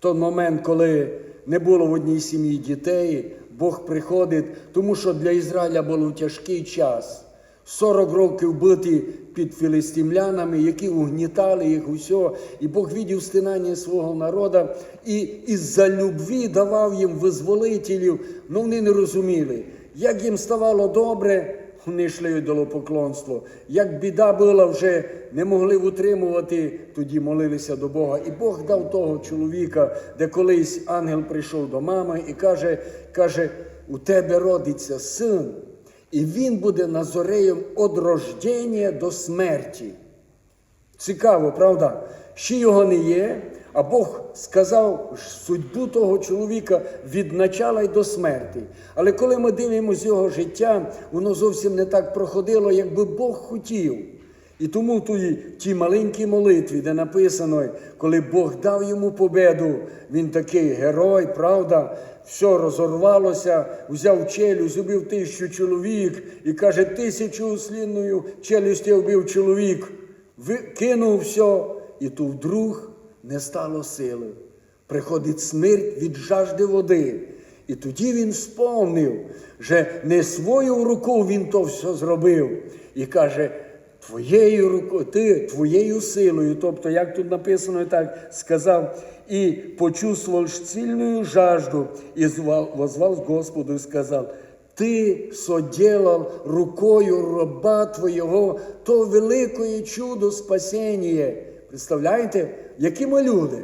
той момент, коли не було в одній сім'ї дітей, Бог приходить, тому що для Ізраїля був тяжкий час. 40 років бити під філістимлянами, які угнітали їх усе. І Бог видів стинання свого народу і із-за любві давав їм визволителів, але вони не розуміли. Як їм ставало добре, вони йшли в. Як біда була, вже не могли утримувати, тоді молилися до Бога. І Бог дав того чоловіка, де колись ангел прийшов до мами і каже, каже, у тебе родиться син, і він буде назореєм від рождення до смерті. Цікаво, правда? Ще його не є, а Бог сказав судьбу того чоловіка від начала й до смерті. Але коли ми дивимося його життя, воно зовсім не так проходило, як би Бог хотів. І тому в тій, тій маленькій молитві, де написано, коли Бог дав йому победу, він такий герой, правда, все розорвалося, взяв челюсть, убив тисячу чоловік і каже, тисячу слінною челюстю вбив чоловік, кинув все, і тут вдруг не стало сили. Приходить смерть від жажди води. І тоді він сповнив, що не свою руку він то все зробив. І каже, твоєю рукою, ти твоєю силою, тобто, як тут написано, так сказав, і почувствував сильну жажду, і звав, Господу і сказав, ти соделал рукою раба твоєго то великое чудо спасіння. Представляєте, які ми люди?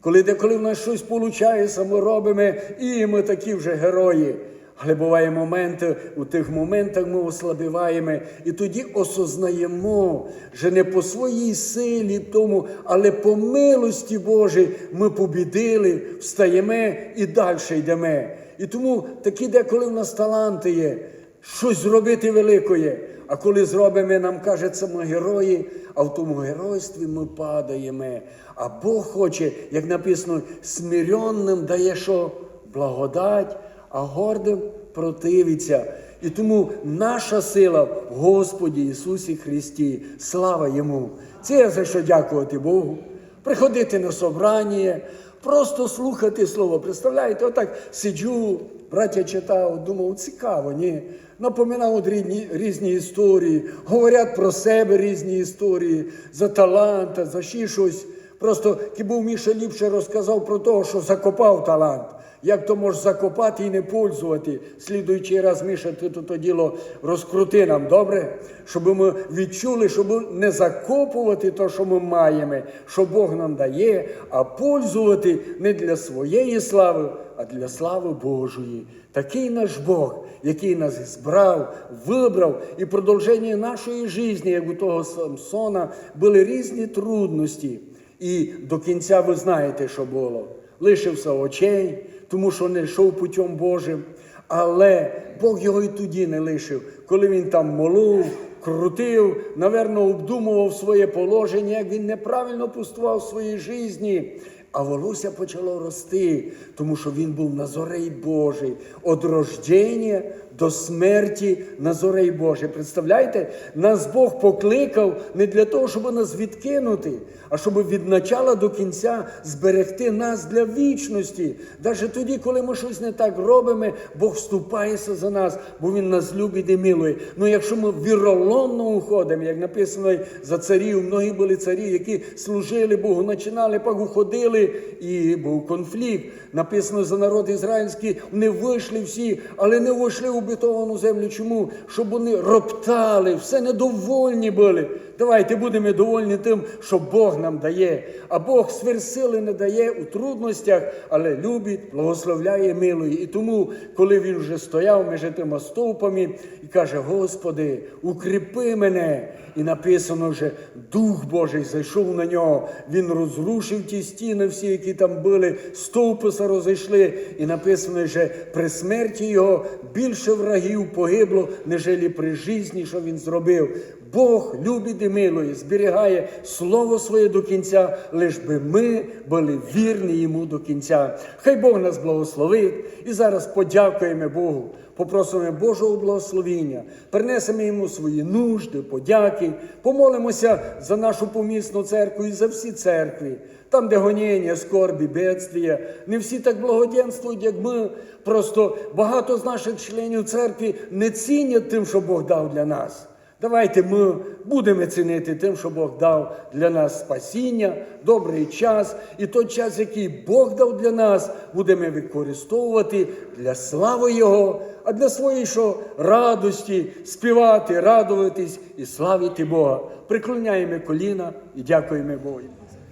Коли деколи в нас щось виходить, ми робимо, і ми такі вже герої. Але буває моменти, у тих моментах ми ослабіваємо, і тоді осознаємо, що не по своїй силі, тому, але по милості Божій ми побідили, встаємо і далі йдемо. І тому такі деколи в нас таланти є, щось зробити великое. А коли зробимо, нам кажеться, ми герої, а в тому геройстві ми падаємо. А Бог хоче, як написано, смиренним дає що благодать, а гордим противиться. І тому наша сила в Господі Ісусі Христі. Слава Йому! Це я за що дякувати Богу. Приходити на собрання, просто слухати Слово. Представляєте, отак сиджу, браття читав, думав, цікаво, ні. Напоминав різні, різні історії, говорять про себе різні історії, за таланта, за ще щось. Просто був Міша ліпше розказав про того, що закопав талант. Як то можеш закопати і не пользувати. Слідуючий раз, Міша, ти то діло розкрути нам, добре? Щоб ми відчули, щоб не закопувати те, що ми маємо, що Бог нам дає, а пользувати не для своєї слави, а для слави Божої. Такий наш Бог, який нас збрав, вибрав, і продовження нашої житті, як у того Самсона, були різні трудності. І до кінця ви знаєте, що було. Лишився очей, тому що не йшов путем Божим. Але Бог його і тоді не лишив, коли він там молив, крутив, наверно, обдумував своє положення, як він неправильно постував в своїй житті. А волосся почало рости, тому що він був назорей Божий, від до смерті назорей Божий. Представляєте, нас Бог покликав не для того, щоб нас відкинути, а щоб від начала до кінця зберегти нас для вічності. Навіть тоді, коли ми щось не так робимо, Бог вступається за нас, бо Він нас любить і милує. Ну якщо ми віроломно уходимо, як написано за царів, многі були царі, які служили Богу, починали, уходили, і був конфлікт. Написано за народ ізраїльський, не вийшли всі, але не вийшли у обетовану землю. Чому? Щоб вони роптали, все недовольні були. Давайте будемо довольні тим, що Бог нам дає. А Бог сверсили не дає у трудностях, але любить, благословляє, милує. І тому, коли він вже стояв між тими стовпами і каже: Господи, укріпи мене. І написано вже, Дух Божий зайшов на нього. Він розрушив ті стіни, всі, які там були, стовпи розійшли. І написано, що при смерті його більше врагів погибло, нежели при житті, що він зробив. Бог любить і милує, зберігає слово своє до кінця, лиш би ми були вірні йому до кінця. Хай Бог нас благословить. І зараз подякуємо Богу, попросимо Божого благословіння, принесемо йому свої нужди, подяки, помолимося за нашу помісну церкву і за всі церкви. Там, де гоніння, скорбі, бедствія, не всі так благоденствують, як ми. Просто багато з наших членів церкви не цінять тим, що Бог дав для нас. Давайте ми будемо цінити тим, що Бог дав для нас спасіння, добрий час, і той час, який Бог дав для нас, будемо використовувати для слави Його, а для своєї що радості співати, радуватись і славити Бога. Приклоняємо коліна і дякуємо Богу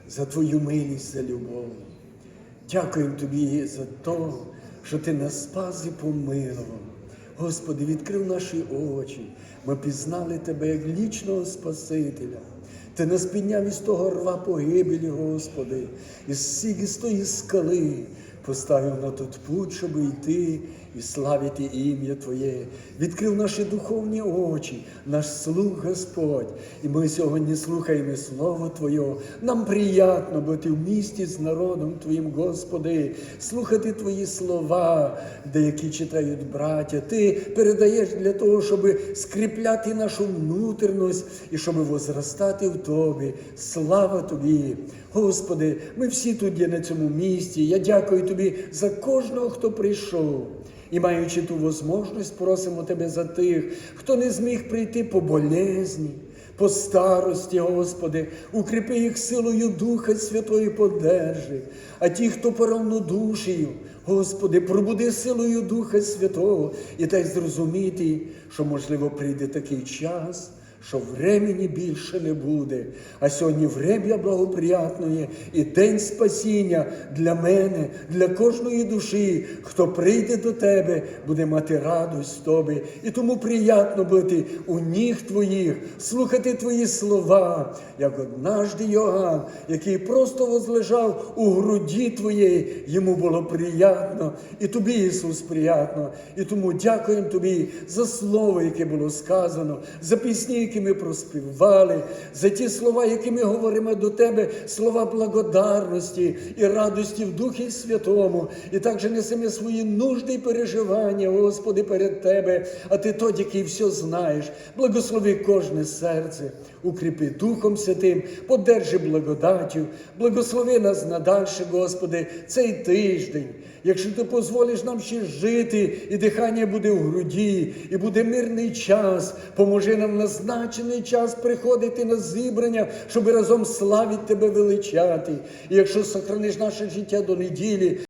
за Твою милість, за любов. Дякуємо Тобі за те, що Ти нас спас і помилував. Господи, відкрив наші очі. Ми пізнали Тебе як лічного Спасителя. Ти нас підняв із того рва погибелі, Господи, із всіх із тої скали поставив на тот путь, щоб йти і славити ім'я Твоє. Відкрив наші духовні очі, наш слух Господь. І ми сьогодні слухаємо Слово Твоє. Нам приємно бути в місті з народом Твоїм, Господи, слухати Твої слова, деякі читають браття. Ти передаєш для того, щоб скріпляти нашу внутрішність і щоб возростати в Тобі. Слава Тобі! Господи, ми всі тут є на цьому місці. Я дякую Тобі за кожного, хто прийшов. І маючи ту можливість, просимо Тебе за тих, хто не зміг прийти по болезні, по старості, Господи, укріпи їх силою Духа Святої подержи, а ті, хто поравнодушію, Господи, пробуди силою Духа Святого і дай зрозуміти, що, можливо, прийде такий час що времени більше не буде. А сьогодні врем'я благоприятне і день спасіння для мене, для кожної душі, хто прийде до тебе, буде мати радость в тобі. І тому приятно бути у ніг твоїх, слухати твої слова, як однажды Йоанн, який просто возлежав у груді твоєї, йому було приятно, і тобі, Ісус, приятно. І тому дякуємо тобі за слово, яке було сказано, за пісні, які ми проспівали, за ті слова, які ми говоримо до Тебе, слова благодарності і радості в Духі Святому. І також несемо свої нужди і переживання, Господи, перед Тебе, а Ти тоді, який все знаєш. Благослови кожне серце, укріпи Духом Святим, подержи благодаттю, благослови нас надальше, Господи, цей тиждень. Якщо ти дозволиш нам ще жити, і дихання буде в груді, і буде мирний час, поможи нам назначений час приходити на зібрання, щоб разом славити тебе величати. І якщо сохраниш наше життя до неділі,